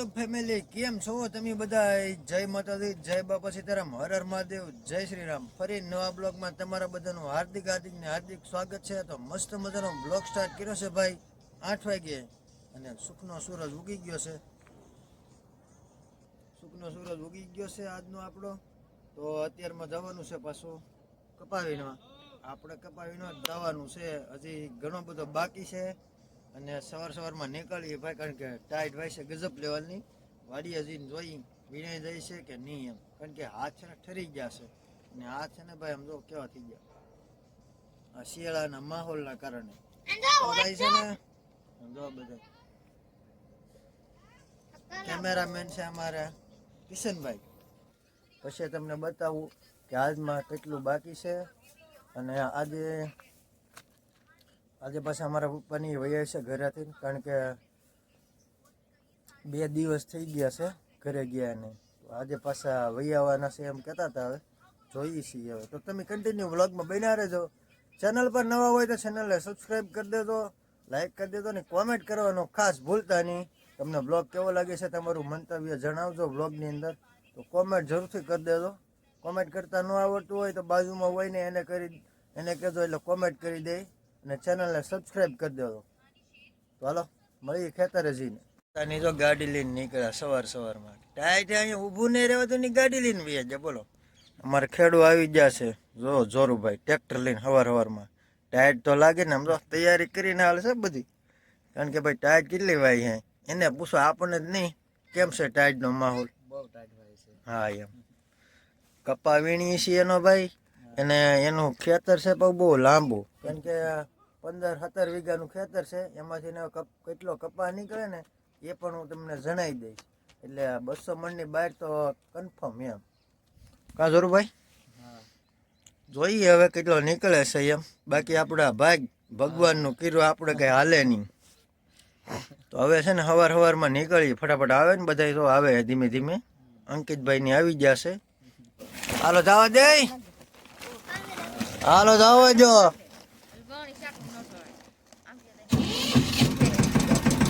YouTube family કેમ છો તમે બધા જય માતાજી, જય બાપા સીતારામ, હર હર મહાદેવ, જય શ્રી રામ ફરી નવા બ્લોગમાં તમારા બધાનું હાર્દિક હાર્દિક ને હાર્દિક સ્વાગત છે. તો મસ્ત મજાનો બ્લોગ સ્ટાર્ટ કર્યો છે ભાઈ. આઠ વાગે અને સુખનો સૂરજ ઉગી ગયો છે. સુખનો સૂરજ ઉગી ગયો છે આજનો આપણો. તો અત્યારમાં જવાનું છે પાછું કપાવીમાં આપણે કપાવીનો, જવાનું છે. હજી ઘણો બધો બાકી છે. અને સવાર સવારમાં નીકળીએ ભાઈ કારણ કે ટાઈટ ભાઈ છે ગજબ લેવલની. વાડીએ જઈને જોઈ વીણાઈ જાય છે કે નહીં એમ. કારણ કે હાથ છે ને ઠરી ગયા છે. અને હાથ છે ને ભાઈ આમ જો કેવા થઈ ગયા. આ શિયાળાના માહોલના કારણે. છે ને જો. બધા. કેમેરામેન છે અમારા કિશનભાઈ. પછી તમને બતાવું કે આજમાં કેટલું બાકી છે. અને આજે આજે પાછા અમારા પપ્પાની વૈયા છે ઘરેથી કારણ કે બે દિવસ થઈ ગયા છે ઘરે ગયા ને આજે પાછા વૈયા આવવાના છે એમ કહેતા હતા હવે. જોઈએ છીએ હવે. તો તમે કન્ટિન્યુ વ્લોગમાં બન્યા રહેજો. ચેનલ પર નવા હોય તો ચેનલને સબસ્ક્રાઈબ કરી દેજો લાઈક કરી દેજો ને કોમેન્ટ કરવાનો ખાસ ભૂલતા નહીં. તમને બ્લોગ કેવો લાગે છે તમારું મંતવ્ય જણાવજો બ્લોગની અંદર. તો કોમેન્ટ જરૂરથી કરી દેજો. કોમેન્ટ કરતા ન આવડતું હોય તો બાજુમાં હોય ને એને કરી, એને કહેજો એટલે કોમેન્ટ કરી દે. અને ચેનલને સબસ્ક્રાઈબ કરી દેજો. તો હાલો મળીએ ખેતરે જઈને પોતાની જો ગાડી લઈને નીકળ્યા સવાર સવારમાં. ટાઈટ અહીંયા ઊભું નહીં રહેવા તો ની ગાડી લઈને બી જાય બોલો. અમારે ખેડૂ આવી ગયા છે. જો જોરુભાઈ ટ્રેક્ટર લઈને સવાર સવારમાં ટાયર તો લાગે ને આમ જો તૈયારી કરીને હાલે છે બધી. કારણ કે ભાઈ ટાયર કેટલી વાય હે એને પૂછો આપણને જ નહીં. કેમ છે ટાયરનો માહોલ? બહુ ટાઈટ ભાઈ છે. હા એમ. કપા વીણીએ છીએ એનો ભાઈ. અને એનું ખેતર છે પણ બહુ લાંબુ. કેમ કે પંદર સત્તર વીઘાનું ખેતર છે, એમાંથી ને કેટલો કપા નીકળે ને, એ પણ હું તમને જણાવી દઈશ. એટલે બસો મણની બહાર તો કન્ફર્મ એમ. કા જોરુભાઈ જોઈએ હવે કેટલો નીકળે છે એમ. બાકી આપણા ભાગ, ભગવાનનું કીરું આપણે કંઈ હાલે નહીં. તો હવે છે ને સવાર હવારમાં નીકળીએ. ફટાફટ આવે ને બધા તો આવે ધીમે ધીમે. અંકિતભાઈની આવી ગયા છે. હાલો જવા દે. હાલો જવા જો.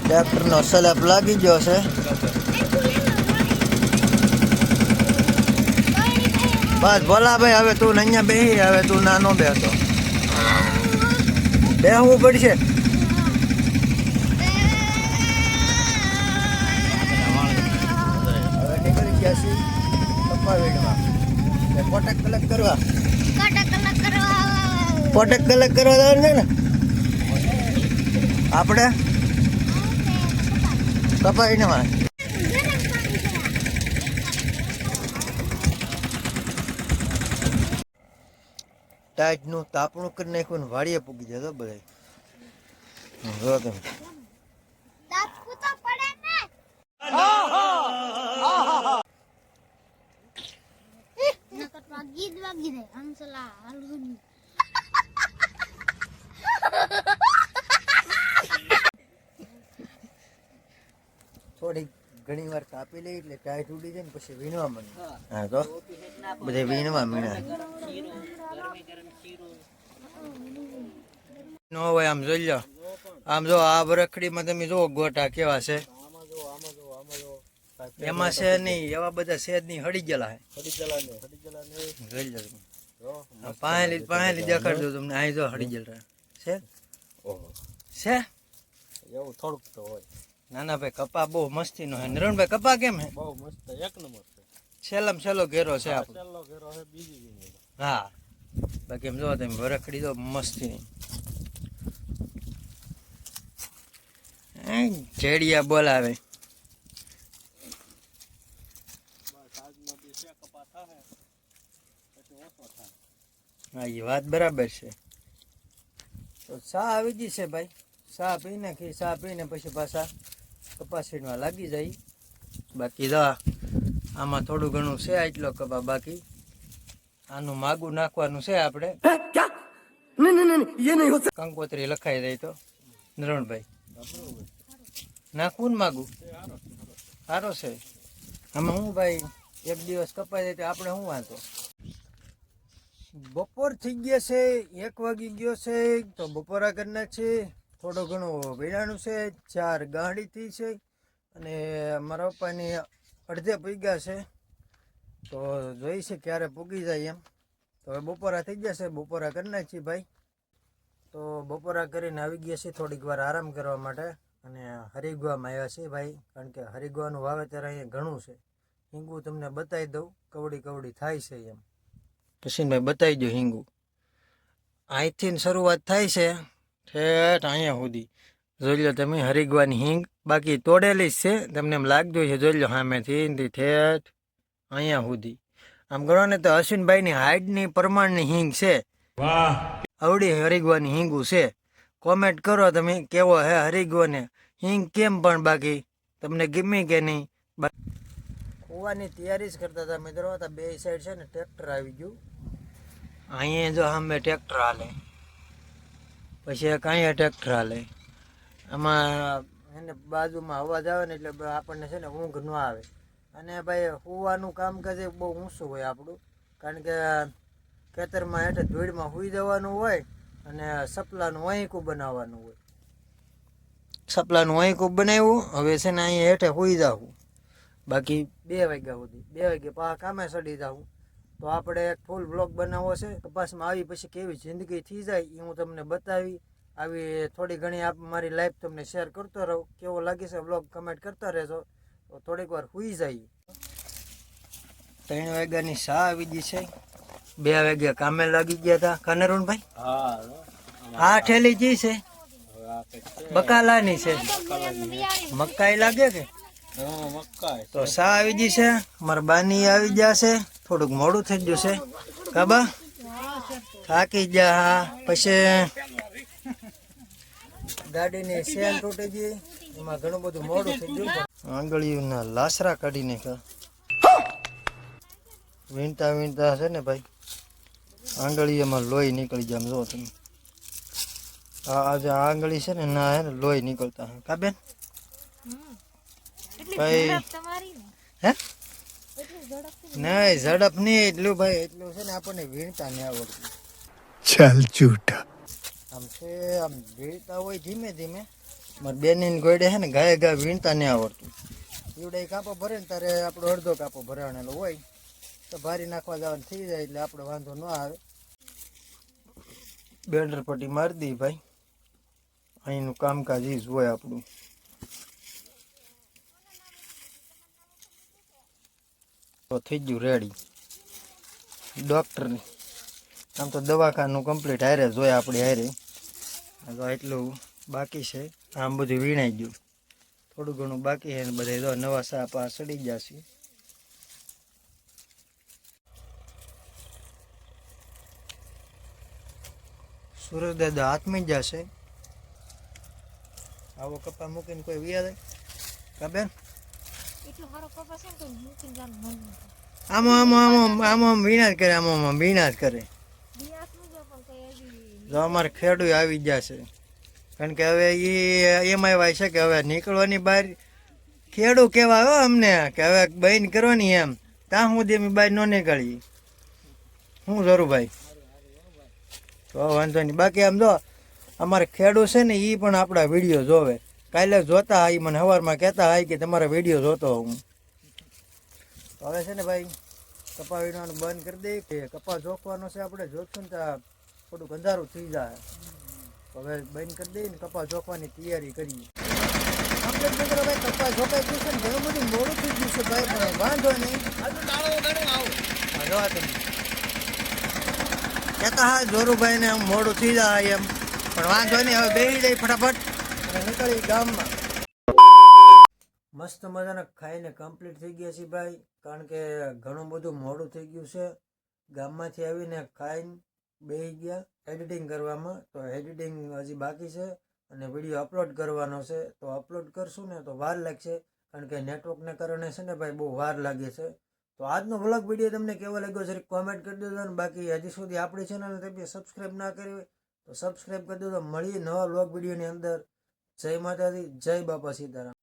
ટ્રેક્ટર નો સલેપ લાગી ગયો છે. બસ ભોલા ભાઈ હવે તું અહીંયા બેહી, હવે તું નાનો નો બેસતો બેહવું પડશે. હવે નીકળી ગયા છીએ. કપાવીડમાં ને કોટક કલેક્ટ કરવા. કોટક કલેક્ટ કરવા જવાનું છે ને? આપણે? કપાવીડમાં ટાઈટનું તાપણું કરી નાખ્યું ને વાડીએ પૂગી જતો બધા જો તમે. ગીત વાગી દે હંસલા હલગુન થોડીક ઘણી વાર કાપી લઈ એટલે ટાઈટ ઉડી જાય ને પછી વીણવા મને હા. તો? બધે વીણવા મીણા. નો હોય આમ જોઈ લો. આમ જો આ બરખડીમાં તમે જુઓ ગોટા કેવા છે. એમાં છે નહીં એવા બધા છે જ નહીં હળી ગયેલા પાહેલી પાહેલી દેખાડજો તમને. અહીં જો હડી ગયેલા છે. છે? એવું થોડુંક તો હોય. ના ના ભાઈ કપા બહુ મસ્તીનો હે નરણભાઈ કપા કેમ હે બહુ મસ્ત એક નંબર છે. છેલ્લામ છેલ્લો ઘેરો છે આપણો. છેલ્લો ઘેરો છે બીજી હા. બાકી એમ જો તમે વરખડી તો મસ્તી. જેડિયા બોલાવે. હા એ વાત બરાબર છે. તો સા આવી ગઈ છે ભાઈ. સા પી નાખી સા પીને પછી પાછા કપાસીમાં લાગી જાય. બાકી દા આમાં થોડું ઘણું છે એટલો કપા બાકી આનું માગું નાખવાનું છે આપણે. કંકોત્રી લખાઈ જાય તો. નરણભાઈ. નાખવું ને માગું? સારો છે. આમાં હું ભાઈ એક દિવસ કપાઈ જાય તો આપણે શું વાંધો? બપોર થઈ ગયા છે એક વાગી ગયો છે તો બપોરા કરી નાખશે થોડો ઘણો વેરાણું છે, ચાર ગાડીથી છે અને મારા પપ્પાની અડધે પૂગ્યા છે. તો જોઈ છે ક્યારે પૂગી જાય એમ. તો હવે બપોરા થઈ ગયા છે, બપોરા કરી નાખીએ ભાઈ. તો બપોરા કરીને આવી ગયા છે થોડીક વાર આરામ કરવા માટે અને હરિગુવામાં આવ્યા છે ભાઈ, કારણ કે હરિગુવાનું વાવેતર અહીંયા ઘણું છે. હિંગુ તમને બતાવી દઉં, કવડી કવડી થાય છે એમ. કિશનભાઈ બતાવી દો હિંગુ. અહીંથી શરૂઆત થાય છે. ઠેઠ અહીંયા સુધી. જોઈ લો તમે હરિગવાની હિંગ બાકી તોડેલી જ છે. તમને એમ લાગતું છે જોઈ લો સામેથી ઠેઠ અહીંયા સુધી. આમ ગણો ને તો અશ્વિનભાઈની હાઈટની પ્રમાણની હિંગ છે. આવડી હરિગવાની હિંગું છે. કોમેન્ટ કરો તમે કેવો હે હરિગવાને હિંગ કેમ પણ બાકી? તમને ગમી કે નહીં? કૂવાની તૈયારી જ કરતા હતા મિત્રો તો બે સાઈડ છે ને ટ્રેક્ટર આવી ગયું. અહીંયા જો સામે ટ્રેક્ટર હાલે. પછી કાંઈ ટ્રેક્ટર હાલે આમાં એને બાજુમાં અવાજ આવે ને એટલે આપણને છે ને ઊંઘ ન આવે. અને ભાઈ હોવાનું કામકાજ કરે બહુ ઊંચું હોય આપણું. કારણ કે ખેતરમાં હેઠે ધૂળમાં હુઈ જવાનું હોય અને સપલાનું વાંકું બનાવવાનું હોય. સપલાનું વાંકું બનાવ્યું, હવે છે ને અહીંયા હેઠે હુઈ જાવું બાકી બે વાગ્યા સુધી. બે વાગે પાછા કામે ચડી જાવું તો આપણે એક ફૂલ બ્લોગ બનાવવો છે. કપાસમાં આવી પછી કેવી જિંદગી થઈ જાય એ હું તમને બતાવી. આવી થોડી ઘણી આપ મારી લાઈફ તમને શેર કરતો રહું. કેવો લાગે છે બ્લોગ કમેન્ટ કરતા રહેજો. તો થોડીક વાર હુઈ જાય. ત્રણ વાગ્યાની સા આવી ગઈ છે. બે વાગ્યા કામે લાગી ગયા હતા કાનરુણભાઈ હા ઠેલી જી છે. બકાલાની છે. મકાઈ લાગે કે? તો સા આવી ગઈ છે? મારા બાની આવી ગયા છે. થોડુંક મોડું થઈ ગયું છે. કાબા? થાકી ગયા. પછી ગાડીની સેલ તૂટી ગઈ. એમાં ઘણું બધું મોડું થઈ ગયું આંગળીઓના લાસરા કાઢી નાખ્યા. વીણતા વીણતા છે ને ભાઈ આંગળીઓમાં લોહી નીકળી જાય જો તમે. આ જે આંગળી છે ને ના હે ને લોહી નીકળતા હે. કા ભાઈ નહીં ઝડપ નહીં એટલું ભાઈ એટલું છે ને આપણને વીણતા નહીં આવડતું. ચાલ ચૂટા આમ છે આમ વીણતા હોય ધીમે ધીમે મારી બેનીને ગોડે છે ને ગાય ગાય વીણતા નહીં આવડતું. ઈવડે કાપો ભરે ને ત્યારે આપણો અડધો કાપો ભરાણેલો હોય તો ભારી નાખવા જવાનું થઈ જાય એટલે આપણે વાંધો ન આવે. બેડર પટ્ટી મારી દઈ ભાઈ. અહીંનું કામકાજ એ જ હોય આપણું. તો થઈ ગયું રેડી ડૉક્ટરની. આમ તો દવાખાનું કમ્પ્લીટ હારે જોઈએ આપણી હારે. તો એટલું બાકી છે. આમ બધું વીણાઈ ગયું. થોડું ઘણું બાકી છે ને બધા જો નવા સાપા સડી જશે સુરજ દાદા હાથમાં જશે આવો કપા મૂકીને કોઈ વિયા જાય કબેન આમાં આમાં આમાં આમાં આમ વીણા જ કરે આમાં આમ વીણા જ કરે તો અમારે ખેડૂત આવી જશે કારણ કે હવે એ એમાં એવા છે કે હવે નીકળવાની બહાર ખેડૂ કેવા હો અમને કે હવે બહેન કરવાની એમ. ત્યાં હું અમે બહાર ન નીકળી શું જરૂર ભાઈ. તો વાંધો નહીં. બાકી આમ જો અમારે ખેડૂત છે ને એ પણ આપણા વીડિયો જોવે. કાલે જોતા હોય મને સવારમાં કહેતા હોય કે તમારા વીડિયો જોતો હું તો હવે છે ને ભાઈ કપા વીણવાનું બંધ કરી દઈએ કે કપા જોખવાનો છે આપણે જોખશું ને ત્યાં થોડુંક અંધારું થઈ જાય. હવે બંધ કરી દઈએ ને કપા જોખવાની તૈયારી કરીએ. કપા જોખાઈ ગયું છે ને, ઘણું બધું મોડું થઈ ગયું છે ભાઈ, પણ વાંધો નહીં. તમે. કહેતા હા, જોરુભાઈને આમ મોડું થઈ જાય એમ. પણ વાંધો નહીં, હવે બેસી જાય ફટાફટ. અને ગામમાં. મસ્ત મજાના ખાઈને કમ્પ્લીટ થઈ ગયા છે ભાઈ. કારણ કે ઘણું બધું મોડું થઈ ગયું છે. ગામમાંથી આવીને ખાઈને બેહી ગયા એડિટિંગ કરવામાં. તો એડિટિંગ હજી બાકી છે અને વીડિયો અપલોડ કરવાનો છે. તો અપલોડ કરશું ને તો વાર લાગશે. કારણ કે નેટવર્કને કારણે છે ને ભાઈ બહુ વાર લાગે છે. તો આજનો વ્લોગ વીડિયો તમને કેવો લાગ્યો છે કોમેન્ટ કરી દેજો અને બાકી હજી સુધી આપણી ચેનલને તમે સબસ્ક્રાઈબ ના કરી તો સબસ્ક્રાઈબ કરી દેજો. મળીએ નવા વ્લોગ વિડીયોની અંદર. જય માતાજી જય બાપા સીતારામ.